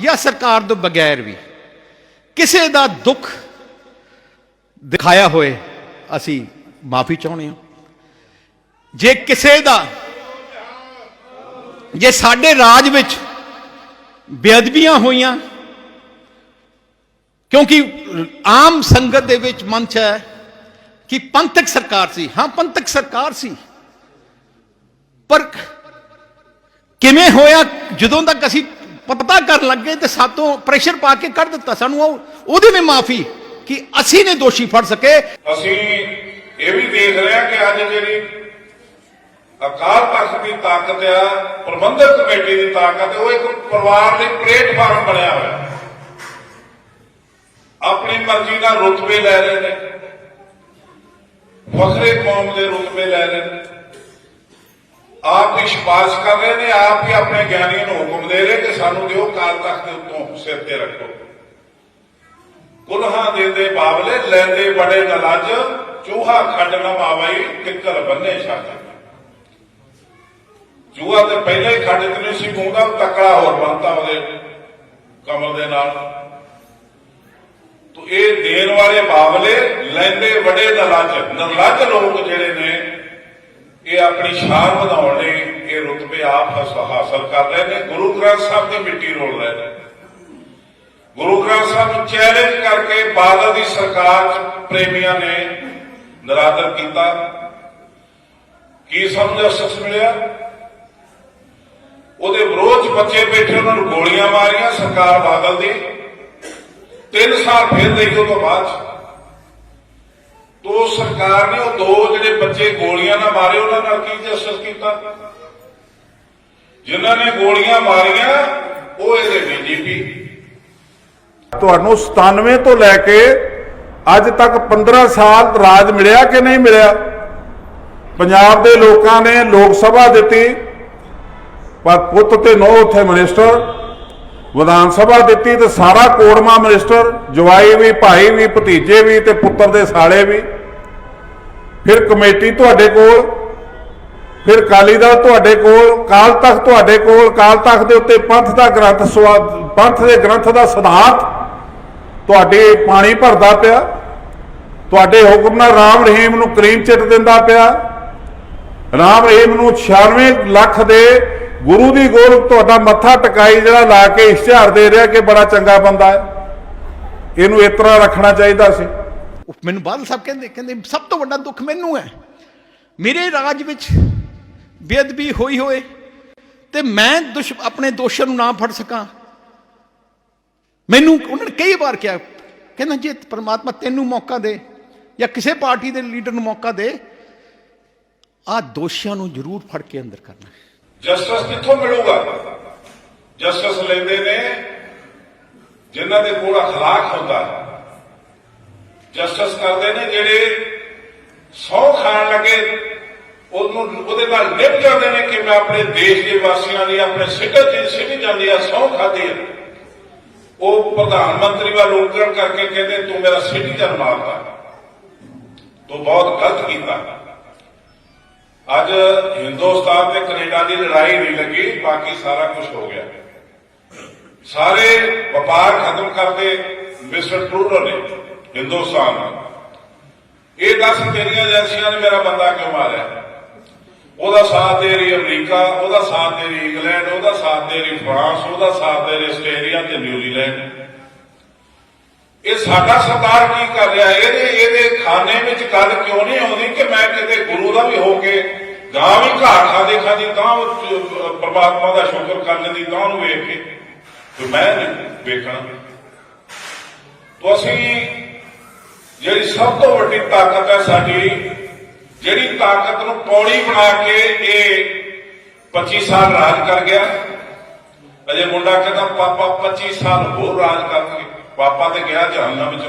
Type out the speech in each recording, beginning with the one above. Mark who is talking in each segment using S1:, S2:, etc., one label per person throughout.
S1: ਜਾਂ ਸਰਕਾਰ ਤੋਂ ਬਗੈਰ ਵੀ ਕਿਸੇ ਦਾ ਦੁੱਖ ਦਿਖਾਇਆ ਹੋਏ ਅਸੀਂ ਮਾਫੀ ਚਾਹੁੰਦੇ ਹਾਂ। ਜੇ ਕਿਸੇ ਦਾ, ਜੇ ਸਾਡੇ ਰਾਜ ਵਿੱਚ ਬੇਅਦਬੀਆਂ ਹੋਈਆਂ, ਕਿਉਂਕਿ ਆਮ ਸੰਗਤ ਦੇ ਵਿੱਚ ਮੰਚ ਹੈ ਕਿ ਪੰਥਕ ਸਰਕਾਰ ਸੀ। ਹਾਂ, ਪੰਥਕ ਸਰਕਾਰ ਸੀ। ਪਰ ਕਿਵੇਂ ਹੋਇਆ, ਜਦੋਂ ਤੱਕ ਅਸੀਂ ਪਤਾ ਕਰਨ ਲੱਗੇ ਤੇ ਸਾਤੋਂ ਪ੍ਰੈਸ਼ਰ ਪਾ ਕੇ ਕਰ ਦਿੱਤਾ ਸਾਨੂੰ। ਉਹ ਉਹਦੇ ਮਾਫੀ ਕਿ ਅਸੀਂ ਨੇ ਦੋਸ਼ੀ ਫੜ ਸਕੇ।
S2: ਅਸੀਂ ਇਹ ਵੀ ਦੇਖ ਰਹੇ ਕਿ ਅੱਜ ਜਿਹੜੀ ਅਕਾਲ ਤਖਤ ਦੀ ਤਾਕਤ ਆ, ਪ੍ਰਬੰਧਕ ਕਮੇਟੀ ਦੀ ਤਾਕਤ ਉਹ ਇੱਕ ਪਰਿਵਾਰ ਦੇ ਪਲੇਟਫਾਰਮ ਬਣਿਆ ਹੋਇਆ। ਆਪਣੀ ਮਰਜ਼ੀ ਨਾਲ ਰੁਤਬੇ ਲੈ ਰਹੇ ਨੇ ਫਖਰੇ ਕੌਮ ਦੇ ਰੁਤਬੇ ਲੈ ਰਹੇ ਨੇ ਆਪ ਹੀ ਸਿਫਾਰਿਸ਼ ਕਰ ਰਹੇ ਨੇ, ਆਪ ਹੀ ਆਪਣੇ ਗਿਆਨੀਆਂ ਨੂੰ ਹੁਕਮ ਦੇ ਰਹੇ ਕਿ ਸਾਨੂੰ ਦਿਓ ਕਾਲ ਤਖਤ ਦੇ ਉੱਤੋਂ ਸਿਰ ਤੇ ਰੱਖੋ। ਕੁਲਹਾਂ ਦੇ ਦੇ ਬਾਬਲੇ ਲੈਂਦੇ ਬੜੇ ਨਲਜ, ਚੂਹਾ ਖੰਡ ਨਾ ਮਾਵਾਈ ਕਿੱਕਰ ਬੰਨੇ ਛੱਡ। ਚੂਹਾ ਤੇ ਪਹਿਲੇ ਹੀ ਖੰਡ ਤੇ ਨਹੀਂ ਸੀ ਪਾਉਂਦਾ ਤਕੜਾ ਹੋਰ ਬਣਤਾ ਉਹਦੇ ਕਮਲ ਦੇ ਨਾਲ। ਤੋ ਇਹ ਦੇਣ ਵਾਲੇ ਬਾਬਲੇ ਲੈਂਦੇ ਬੜੇ ਨਲਜ। ਨਲਜ ਲੋਕ ਜਿਹੜੇ ਨੇ ਇਹ ਆਪਣੀ ਸ਼ਾਨ ਵਧਾਉਣ ਲਈ ਇਹ ਰੁਤਬੇ ਆਪ ਹਾਸਲ ਕਰ ਰਹੇ ਨੇ, ਗੁਰੂ ਗ੍ਰੰਥ ਸਾਹਿਬ ਤੇ ਮਿੱਟੀ ਰੋਲ ਰਹੇ ਨੇ। ਗੁਰੂ ਗ੍ਰੰਥ ਸਾਹਿਬ ਨੂੰ ਚੈਲੰਜ ਕਰਕੇ ਬਾਦਲ ਦੀ ਸਰਕਾਰ ਚ ਪ੍ਰੇਮੀਆਂ ਨੇ ਨਰਾਦਰ ਕੀਤਾ। ਕੀ ਸਮਝਾ ਜਸਟਿਸ ਮਿਲਿਆ? ਉਹਦੇ ਵਿਰੋਧ ਚ ਬੱਚੇ ਬੈਠੇ, ਉਹਨਾਂ ਨੂੰ ਗੋਲੀਆਂ ਮਾਰੀਆਂ ਸਰਕਾਰ ਬਾਦਲ ਦੀ। 3 ਸਾਲ ਫਿਰ ਦੇਖੋ ਤੋਂ ਬਾਅਦ ਤੋ ਸਰਕਾਰ ਨੇ ਉਹ ਦੋ ਜਿਹੜੇ ਬੱਚੇ ਗੋਲੀਆਂ ਨਾਲ ਮਾਰੇ, ਉਹਨਾਂ ਨਾਲ ਕੀ ਜਸਟਿਸ ਕੀਤਾ? ਜਿਨ੍ਹਾਂ ਨੇ ਗੋਲੀਆਂ ਮਾਰੀਆਂ, ਉਹ ਇਹਦੇ ਡੀਜੀਪੀ
S3: ਤੁਹਾਨੂੰ 97 ਤੋਂ ਲੈ ਕੇ ਅੱਜ ਤੱਕ 15 ਸਾਲ ਰਾਜ ਮਿਲਿਆ ਕਿ ਨਹੀਂ ਮਿਲਿਆ? ਪੰਜਾਬ ਦੇ ਲੋਕਾਂ ਨੇ ਲੋਕ ਸਭਾ ਦਿੱਤੀ, ਪਰ ਪੁੱਤ ਤੇ ਨੋ ਉੱਥੇ ਮਿਨਿਸਟਰ ਵਿਧਾਨ ਸਭਾ ਦਿੱਤੀ ਤੇ ਸਾਰਾ ਕੋੜਮਾ ਮਿਨਿਸਟਰ, ਜਵਾਈ ਵੀ, ਭਾਈ ਵੀ, ਭਤੀਜੇ ਵੀ ਤੇ ਪੁੱਤਰ ਦੇ ਸਾਲੇ ਵੀ। ਫਿਰ ਕਮੇਟੀ ਤੁਹਾਡੇ ਕੋਲ, ਫਿਰ ਕਾਲੀ ਦਲ ਤੁਹਾਡੇ ਕੋਲ ਕਾਲ ਤਖਤ ਤੁਹਾਡੇ ਕੋਲ ਕਾਲ ਤਖਤ ਦੇ ਉੱਤੇ ਪੰਥ ਦਾ ਗ੍ਰੰਥ ਪੰਥ ਦੇ ਗ੍ਰੰਥ ਦਾ ਸਿਧਾਂਤ ਤੁਹਾਡੇ ਪਾਣੀ ਭਰਦਾ ਪਿਆ। ਤੁਹਾਡੇ ਹੁਕਮ ਨਾਲ ਰਾਮ ਰਹੀਮ ਨੂੰ ਕਰੀਮ ਚਿੱਟ ਦਿੰਦਾ ਪਿਆ। ਰਾਮ ਰਹੀਮ ਨੂੰ 96 ਲੱਖ ਦੇ ਗੁਰੂ ਦੀ ਗੋਲ ਤੁਹਾਡਾ ਮੱਥਾ ਟਿਕਾਈ ਜਿਹੜਾ ਲਾ ਕੇ ਇਸ਼ਤਿਹਾਰ ਦੇ ਰਿਹਾ ਕਿ ਬੜਾ ਚੰਗਾ ਬੰਦਾ ਹੈ। ਇਹਨੂੰ ਇਸ ਤਰ੍ਹਾਂ ਰੱਖਣਾ ਚਾਹੀਦਾ ਸੀ।
S1: ਮੈਨੂੰ ਬਾਦਲ ਸਾਹਿਬ ਕਹਿੰਦੇ ਕਹਿੰਦੇ, ਸਭ ਤੋਂ ਵੱਡਾ ਦੁੱਖ ਮੈਨੂੰ ਹੈ। ਮੇਰੇ ਰਾਜ ਵਿੱਚ ਬੇਅਦਬੀ ਹੋਈ ਹੋਏ ਤੇ ਮੈਂ ਦੁਸ਼, ਆਪਣੇ ਦੋਸ਼ਾਂ ਨੂੰ ਨਾ ਫੜ ਸਕਾਂ। ਮੈਨੂੰ ਉਹਨਾਂ ਨੇ ਕਈ ਵਾਰ ਕਿਹਾ, ਕਹਿੰਦਾ ਜੇ ਪ੍ਰਮਾਤਮਾ ਤੈਨੂੰ ਮੌਕਾ ਦੇ ਜਾਂ ਕਿਸੇ ਪਾਰਟੀ ਦੇ ਲੀਡਰ ਨੂੰ ਮੌਕਾ ਦੇ ਆ ਦੋਸ਼ੀਆਂ ਨੂੰ ਜ਼ਰੂਰ ਫੜ ਕੇ ਅੰਦਰ ਕਰਨਾ।
S2: ਜਸਟਿਸ ਕਿੱਥੋਂ ਮਿਲੂਗਾ? ਜਸਟਿਸ ਲੈਂਦੇ ਨੇ, ਜਿਨ੍ਹਾਂ ਦੇ ਕੋਲ ਅਖਲਾਕ ਹੁੰਦਾ ਜਸਟਿਸ ਕਰਦੇ ਨੇ ਜਿਹੜੇ ਸੌ ਖਾਣ ਲੱਗੇ, ਉਹਨੂੰ, ਉਹਦੇ ਨਾਲ ਨਿਭ ਜਾਂਦੇ ਨੇ ਕਿ ਮੈਂ ਆਪਣੇ ਦੇਸ਼ ਦੇ ਵਾਸੀਆਂ ਦੀ ਆਪਣੇ ਸਿਟੀਜ਼ਨ ਸਿਟੀਜ਼ਨ ਦੀ ਸੌ ਖਾਦੀ ਹੈ। ਉਹ ਪ੍ਰਧਾਨ ਮੰਤਰੀ ਵੱਲ ਉਂਗਲ ਕਰਕੇ ਕਹਿੰਦੇ, ਤੂੰ ਮੇਰਾ ਸਿਟੀਜ਼ਨ ਮਾਰਦਾ। ਤੂੰ ਬਹੁਤ ਗਲਤ ਕੀਤਾ। ਅੱਜ ਹਿੰਦੁਸਤਾਨ ਤੇ ਕੈਨੇਡਾ ਦੀ ਲੜਾਈ ਨਹੀਂ ਲੱਗੀ, ਬਾਕੀ ਸਾਰਾ ਕੁਝ ਹੋ ਗਿਆ। ਸਾਰੇ ਵਪਾਰ ਖਤਮ ਕਰਦੇ ਮਿਸਟਰ ਟਰੂਡੋ ਨੇ, ਹਿੰਦੁਸਤਾਨ ਇਹ ਦੱਸ ਤੇਰੀਆਂ ਏਜੰਸੀਆਂ ਨੇ ਮੇਰਾ ਬੰਦਾ ਕਿਉਂ ਮਾਰਿਆ? ਉਹਦਾ ਸਾਥ ਦੇ ਰਹੀ ਅਮਰੀਕਾ, ਉਹਦਾ ਸਾਥ ਦੇ ਰਹੀ ਇੰਗਲੈਂਡ, ਉਹਦਾ ਸਾਥ ਦੇ ਰਹੀ ਫਰਾਂਸ, ਉਹਦਾ ਸਾਥ ਦੇ ਰਹੀ ਆਸਟ੍ਰੇਲੀਆ ਤੇ ਨਿਊਜ਼ੀਲੈਂਡ। ਇਹ ਸਾਡਾ ਸਰਦਾਰ ਕੀ ਕਰ ਰਿਹਾ? ਇਹਦੇ ਇਹਦੇ ਖਾਨੇ ਵਿੱਚ ਗੱਲ ਕਿਉਂ ਨਹੀਂ ਆਉਂਦੀ ਕਿ ਮੈਂ ਕਿਤੇ ਗੁਰੂ ਦਾ ਵੀ ਹੋ ਕੇ ਗਾਂ ਵੀ ਘਾਹ ਖਾਦੇ ਖਾਦੀ ਤਾਂ ਉਹ ਪ੍ਰਮਾਤਮਾ ਦਾ ਸ਼ੁਕਰ ਕਰਨ ਦੀ ਤਾਂ ਉਹਨੂੰ ਵੇਖ ਕੇ? ਤੇ ਮੈਂ ਨਹੀਂ ਵੇਖਣਾ। ਤੋਂ ਅਸੀਂ ਜਿਹੜੀ ਸਭ ਤੋਂ ਵੱਡੀ ਤਾਕਤ ਹੈ ਸਾਡੀ, ਜਿਹੜੀ ਤਾਕਤ ਨੂੰ ਪੌੜੀ ਬਣਾ ਕੇ ਇਹ 25 ਸਾਲ ਰਾਜ ਕਰ ਗਿਆ। ਅਜੇ ਮੁੰਡਾ ਕਹਿੰਦਾ, ਪਾਪਾ 25 ਸਾਲ ਹੋਰ ਰਾਜ ਕਰਕੇ ਪਾਪਾ ਤੇ ਗਿਆ ਜਹਾਨਾਂ ਵਿੱਚ,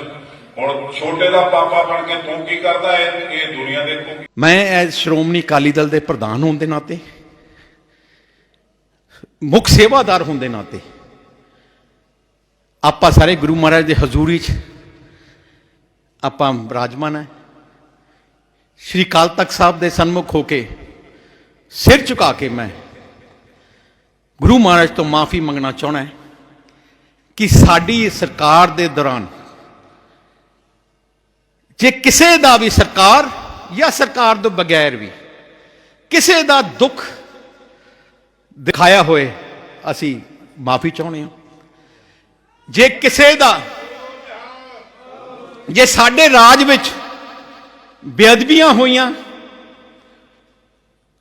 S2: ਹੁਣ ਛੋਟੇ ਦਾ ਪਾਪਾ ਬਣ ਕੇ ਤੂੰ ਕੀ ਕਰਦਾ ਇਹ ਇਹ ਦੁਨੀਆ ਦੇਖੂਗੀ।
S1: ਮੈਂ ਐਜ਼ ਸ਼੍ਰੋਮਣੀ ਅਕਾਲੀ ਦਲ ਦੇ ਪ੍ਰਧਾਨ ਹੋਣ ਦੇ ਨਾਤੇ, ਮੁੱਖ ਸੇਵਾਦਾਰ ਹੋਣ ਦੇ ਨਾਤੇ, ਆਪਾਂ ਸਾਰੇ ਗੁਰੂ ਮਹਾਰਾਜ ਦੇ ਹਜ਼ੂਰੀ 'ਚ ਆਪਾਂ ਬਿਰਾਜਮਾਨ ਹੈ ਸ਼੍ਰੀ ਕਾਲ ਤਖਤ ਸਾਹਿਬ ਦੇ ਸਨਮੁਖ ਹੋ ਕੇ ਸਿਰ ਝੁਕਾ ਕੇ ਮੈਂ ਗੁਰੂ ਮਹਾਰਾਜ ਤੋਂ ਮਾਫੀ ਮੰਗਣਾ ਚਾਹਣਾ ਹੈ ਕਿ ਸਾਡੀ ਸਰਕਾਰ ਦੇ ਦੌਰਾਨ ਜੇ ਕਿਸੇ ਦਾ ਵੀ ਸਰਕਾਰ ਜਾਂ ਸਰਕਾਰ ਤੋਂ ਬਗੈਰ ਵੀ ਕਿਸੇ ਦਾ ਦੁੱਖ ਦਿਖਾਇਆ ਹੋਏ, ਅਸੀਂ ਮਾਫੀ ਚਾਹੁੰਦੇ ਹਾਂ। ਜੇ ਕਿਸੇ ਦਾ, ਜੇ ਸਾਡੇ ਰਾਜ ਵਿੱਚ ਬੇਅਦਬੀਆਂ ਹੋਈਆਂ,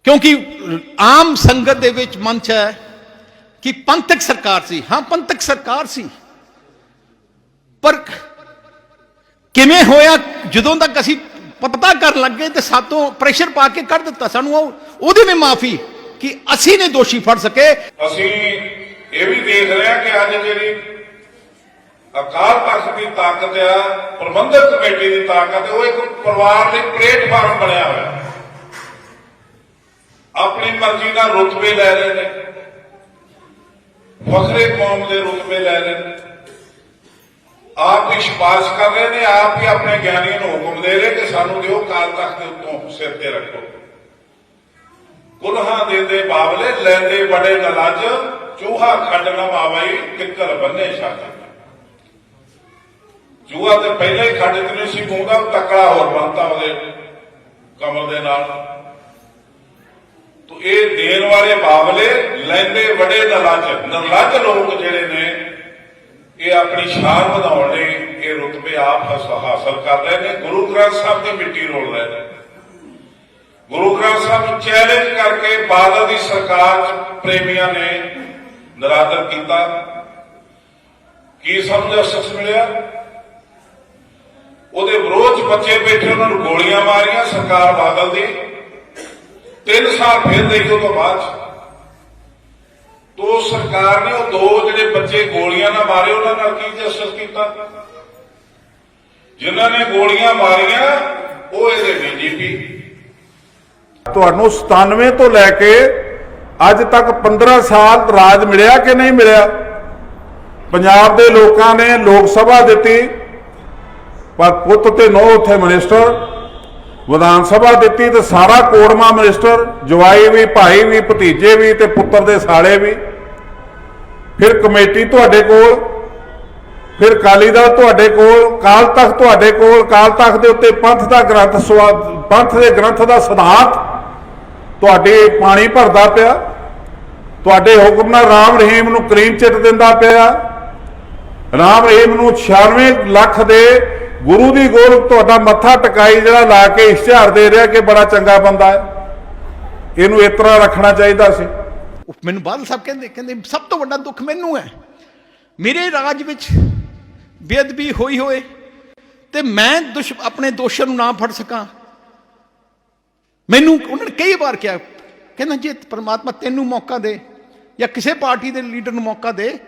S1: ਕਿਉਂਕਿ ਆਮ ਸੰਗਤ ਦੇ ਵਿੱਚ ਮੰਚ ਹੈ ਕਿ ਪੰਥਕ ਸਰਕਾਰ ਸੀ। ਹਾਂ, ਪੰਥਕ ਸਰਕਾਰ ਸੀ। ਪਰ ਕਿਵੇਂ ਹੋਇਆ, ਜਦੋਂ ਤੱਕ ਅਸੀਂ ਪਤਾ ਕਰਨ ਲੱਗੇ ਤੇ ਸਾਤੋਂ ਪ੍ਰੈਸ਼ਰ ਪਾ ਕੇ ਕੱਢ ਦਿੱਤਾ, ਸਾਨੂੰ ਉਹ ਵੀ ਮਾਫੀ ਕਿ ਅਸੀਂ ਨੇ ਦੋਸ਼ੀ ਫੜ ਸਕੇ।
S2: ਅਸੀਂ ਇਹ ਵੀ ਦੇਖ ਰਹੇ ਕਿ ਅੱਜ ਜਿਹੜੀ ਅਕਾਲ ਤਖਤ ਦੀ ਤਾਕਤ ਆ, ਪ੍ਰਬੰਧਕ ਕਮੇਟੀ ਦੀ ਤਾਕਤ, ਉਹ ਇੱਕ ਪਰਿਵਾਰ ਲਈ ਪਲੇਟਫਾਰਮ ਬਣਿਆ ਹੋਇਆ। ਆਪਣੀ ਮਰਜ਼ੀ ਨਾਲ ਰੁਤਬੇ ਲੈ ਰਹੇ ਨੇ। ਵੱਖਰੇ ਕੌਮ ਦੇ ਰੁਤਬੇ ਲੈ ਰਹੇ ਨੇ ਆਪ ਹੀ ਸਿਫਾਰਿਸ਼ ਕਰ ਰਹੇ ਨੇ, ਆਪ ਹੀ ਆਪਣੇ ਗਿਆਨੀਆਂ ਨੂੰ ਹੁਕਮ ਦੇ ਰਹੇ ਕਿ ਸਾਨੂੰ ਦਿਓ ਕਾਲ ਤਖਤ ਦੇ ਉੱਤੋਂ ਸਿਰ ਤੇ ਰੱਖੋ। ਗੁਨਾਹਾਂ ਦੇ ਦੇ ਬਾਵਲੇ ਲੈਂਦੇ ਬੜੇ ਨਲਜ, ਚੂਹਾ ਖੰਡ ਨਾ ਮਾਵਾਈ, ਕਿੱਕਰ ਬੰਨੇ ਛਾਤੀ। ਚੂਹਾ ਤੇ ਪਹਿਲਾਂ ਹੀ ਖੰਡ ਤੇ ਨਹੀਂ ਸੀ ਪਾਉਂਦਾ ਤਕੜਾ ਹੋਰ ਬਣਤਾ ਉਹਦੇ ਕਮਰ ਦੇ ਨਾਲ। ਤੋ ਇਹ ਦੇਣ ਵਾਲੇ ਮਾਮਲੇ ਲੈਂਦੇ ਵੱਡੇ ਨਲਜ ਨਲਜ ਲੋਕ ਜਿਹੜੇ ਨੇ, ਇਹ ਆਪਣੀ ਸ਼ਾਨ ਵਧਾਉਣ ਲਈ ਇਹ ਰੁਤਬੇ ਆਪ ਹਾਸਲ ਕਰ ਰਹੇ ਨੇ। ਗੁਰੂ ਗ੍ਰੰਥ ਸਾਹਿਬ ਦੀ ਮਿੱਟੀ ਰੋਲ ਰਹੇ ਨੇ। ਗੁਰੂ ਗ੍ਰੰਥ ਸਾਹਿਬ ਚੈਲੰਜ ਕਰਕੇ ਬਾਦਲ ਦੀ ਸਰਕਾਰ ਚ ਪ੍ਰੇਮੀਆਂ ਨੇ ਨਰਾਦਰ ਕੀਤਾ। ਕੀ ਸਮਝ ਅਸਸ ਮਿਲਿਆ? ਉਹਦੇ ਵਿਰੋਧ ਚ ਬੱਚੇ ਬੈਠੇ, ਉਹਨਾਂ ਨੂੰ ਗੋਲੀਆਂ ਮਾਰੀਆਂ ਸਰਕਾਰ ਬਾਦਲ ਦੀ। ਤਿੰਨ ਸਾਲ ਫਿਰ ਦੇਈ ਤੋਂ ਬਾਅਦ। ਚ। ਸਰਕਾਰ ਨੇ, ਉਹ ਦੋ ਜਿਹੜੇ ਬੱਚੇ ਗੋਲੀਆਂ ਨਾਲ ਮਾਰੇ, ਉਹਨਾਂ ਨਾਲ ਕੀ ਜਸਟਿਸ ਕੀਤਾ? ਜਿਨ੍ਹਾਂ ਨੇ ਗੋਲੀਆਂ ਮਾਰੀਆਂ, ਉਹ ਇਹਦੇ ਡੀਜੀਪੀ
S3: ਤੁਹਾਨੂੰ 97 ਤੋਂ ਲੈ ਕੇ ਅੱਜ ਤੱਕ 15 ਸਾਲ ਰਾਜ ਮਿਲਿਆ ਕਿ ਨਹੀਂ ਮਿਲਿਆ? ਪੰਜਾਬ ਦੇ ਲੋਕਾਂ ਨੇ ਲੋਕ ਸਭਾ ਦਿੱਤੀ, ਪਰ ਪੁੱਤ ਤੇ ਨੋ ਉੱਥੇ ਮਿਨਿਸਟਰ ਵਿਧਾਨ ਸਭਾ ਦਿੱਤੀ ਤੇ ਸਾਰਾ ਕੋੜਮਾ ਮਿਨਿਸਟਰ, ਜਵਾਈ ਵੀ, ਭਾਈ ਵੀ, ਭਤੀਜੇ ਵੀ ਤੇ ਪੁੱਤਰ ਦੇ ਸਾਲੇ ਵੀ। ਫਿਰ ਕਮੇਟੀ ਤੁਹਾਡੇ ਕੋਲ, ਫਿਰ ਕਾਲੀ ਦਲ ਤੁਹਾਡੇ ਕੋਲ ਕਾਲ ਤਖਤ ਤੁਹਾਡੇ ਕੋਲ ਕਾਲ ਤਖਤ ਦੇ ਉੱਤੇ ਪੰਥ ਦਾ ਗ੍ਰੰਥ ਪੰਥ ਦੇ ਗ੍ਰੰਥ ਦਾ ਸਿਧਾਂਤ ਤੁਹਾਡੇ ਪਾਣੀ ਭਰਦਾ ਪਿਆ। ਤੁਹਾਡੇ ਹੁਕਮ ਨਾਲ ਰਾਮ ਰਹੀਮ ਨੂੰ ਕਲੀਨ ਚਿੱਟ ਦਿੰਦਾ ਪਿਆ। ਰਾਮ ਰਹੀਮ ਨੂੰ 96 ਲੱਖ ਦੇ ਗੁਰੂ ਦੀ ਗੋਲ ਤੁਹਾਡਾ ਮੱਥਾ ਟਿਕਾਈ ਜਿਹੜਾ ਲਾ ਕੇ ਇਸ਼ਤਿਹਾਰ ਦੇ ਰਿਹਾ ਕਿ ਬੜਾ ਚੰਗਾ ਬੰਦਾ ਹੈ। ਇਹਨੂੰ ਇਸ ਤਰ੍ਹਾਂ ਰੱਖਣਾ ਚਾਹੀਦਾ ਸੀ।
S1: ਮੈਨੂੰ ਬਾਦਲ ਸਾਹਿਬ ਕਹਿੰਦੇ ਕਹਿੰਦੇ, ਸਭ ਤੋਂ ਵੱਡਾ ਦੁੱਖ ਮੈਨੂੰ ਹੈ। ਮੇਰੇ ਰਾਜ ਵਿੱਚ ਬੇਅਦਬੀ ਹੋਈ ਹੋਏ ਤੇ ਮੈਂ ਦੁਸ਼, ਆਪਣੇ ਦੋਸ਼ਾਂ ਨੂੰ ਨਾ ਫੜ ਸਕਾਂ। ਮੈਨੂੰ ਉਹਨਾਂ ਨੇ ਕਈ ਵਾਰ ਕਿਹਾ, ਕਹਿੰਦਾ ਜੇ ਪ੍ਰਮਾਤਮਾ ਤੈਨੂੰ ਮੌਕਾ ਦੇ ਜਾਂ ਕਿਸੇ ਪਾਰਟੀ ਦੇ ਲੀਡਰ ਨੂੰ ਮੌਕਾ ਦੇ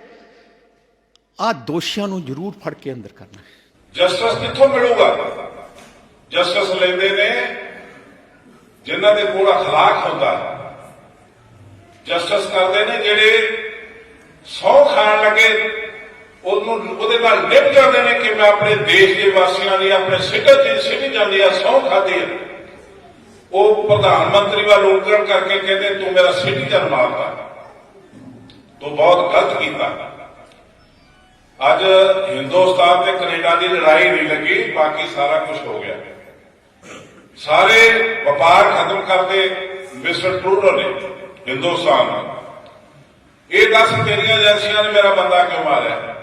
S1: ਆ ਦੋਸ਼ੀਆਂ ਨੂੰ ਜ਼ਰੂਰ ਫੜ ਕੇ ਅੰਦਰ ਕਰਨਾ।
S2: ਜਸਟਿਸ ਕਿੱਥੋਂ ਮਿਲੂਗਾ? ਜਸਟਿਸ ਲੈਂਦੇ ਨੇ ਜਿਨ੍ਹਾਂ ਦੇ ਕੋਲ ਅਖਲਾਕ ਹੁੰਦਾ ਜਸਟਿਸ ਕਰਦੇ ਨੇ ਜਿਹੜੇ ਸੌ ਖਾਣ ਲੱਗੇ, ਉਹਨੂੰ ਉਹਦੇ ਨਾਲ ਲਿਪ ਜਾਂਦੇ ਨੇ ਕਿ ਮੈਂ ਆਪਣੇ ਦੇਸ਼ ਦੇ ਵਾਸੀਆਂ ਦੀ ਆਪਣੇ ਸਿਟੀਜ਼ਨ ਸਿਟੀਜ਼ਨ ਦੀ ਸੌ ਖਾਦੀ ਹੈ। ਉਹ ਪ੍ਰਧਾਨ ਮੰਤਰੀ ਵੱਲ ਉਂਗਲ ਕਰਕੇ ਕਹਿੰਦੇ, ਤੂੰ ਮੇਰਾ ਸਿਟੀਜ਼ਨ ਮਾਰਦਾ। ਤੂੰ ਬਹੁਤ ਗਲਤ ਕੀਤਾ। ਅੱਜ ਹਿੰਦੁਸਤਾਨ ਤੇ ਕੈਨੇਡਾ ਦੀ ਲੜਾਈ ਨਹੀਂ ਲੱਗੀ, ਬਾਕੀ ਸਾਰਾ ਕੁਝ ਹੋ ਗਿਆ। ਸਾਰੇ ਵਪਾਰ ਖਤਮ ਕਰਦੇ ਮਿਸਟਰ ਟਰੂਡੋ ਨੇ, ਹਿੰਦੁਸਤਾਨ ਇਹ ਦੱਸ ਤੇਰੀਆਂ ਏਜੰਸੀਆਂ ਨੇ ਮੇਰਾ ਬੰਦਾ ਕਿਉਂ ਮਾਰਿਆ?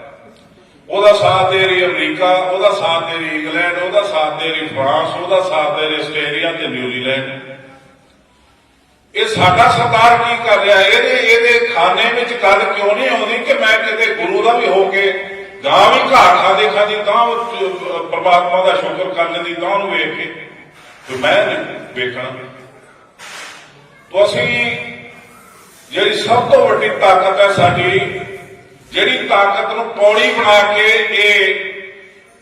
S2: ਉਹਦਾ ਸਾਥ ਦੇ ਰਹੀ ਅਮਰੀਕਾ, ਉਹਦਾ ਸਾਥ ਦੇ ਰਹੀ ਇੰਗਲੈਂਡ, ਉਹਦਾ ਸਾਥ ਦੇ ਰਹੀ ਫਰਾਂਸ, ਉਹਦਾ ਸਾਥ ਦੇ ਰਹੀ ਆਸਟ੍ਰੇਲੀਆ ਤੇ ਨਿਊਜ਼ੀਲੈਂਡ। ਇਹ ਸਾਡਾ ਸਰਦਾਰ ਕੀ ਕਰ ਰਿਹਾ? ਇਹਦੇ ਇਹਦੇ ਖਾਨੇ ਵਿੱਚ ਗੱਲ ਕਿਉਂ ਨਹੀਂ ਆਉਂਦੀ ਕਿ ਮੈਂ ਕਿਤੇ ਗੁਰੂ ਦਾ ਵੀ ਹੋ ਕੇ ਗਾਂ ਵੀ ਘਾਹ ਖਾਦੇ ਖਾਦੀ, ਤਾਂ ਉਹ ਪ੍ਰਮਾਤਮਾ ਦਾ ਸ਼ੁਕਰ ਕਰ ਲੈਂਦੀ ਤਾਂ ਉਹਨੂੰ ਵੇਖ ਕੇ। ਤੇ ਮੈਂ ਨਹੀਂ ਵੇਖਣਾ। ਤੋਂ ਅਸੀਂ ਜਿਹੜੀ ਸਭ ਤੋਂ ਵੱਡੀ ਤਾਕਤ ਹੈ ਸਾਡੀ, ਜਿਹੜੀ ਤਾਕਤ ਨੂੰ ਪੌੜੀ ਬਣਾ ਕੇ ਇਹ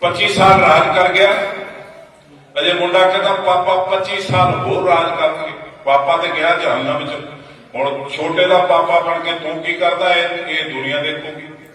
S2: 25 ਸਾਲ ਰਾਜ ਕਰ ਗਿਆ। ਅਜੇ ਮੁੰਡਾ ਕਹਿੰਦਾ, ਪਾਪਾ 25 ਸਾਲ ਹੋਰ ਰਾਜ ਕਰਕੇ ਪਾਪਾ ਤੇ ਗਿਆ ਜਹਾਨਾਂ ਵਿੱਚ, ਹੁਣ ਛੋਟੇ ਦਾ ਪਾਪਾ ਬਣ ਕੇ ਤੂੰ ਕੀ ਕਰਦਾ? ਇਹ ਇਹ ਦੁਨੀਆ ਦੇਖੂਗੀ।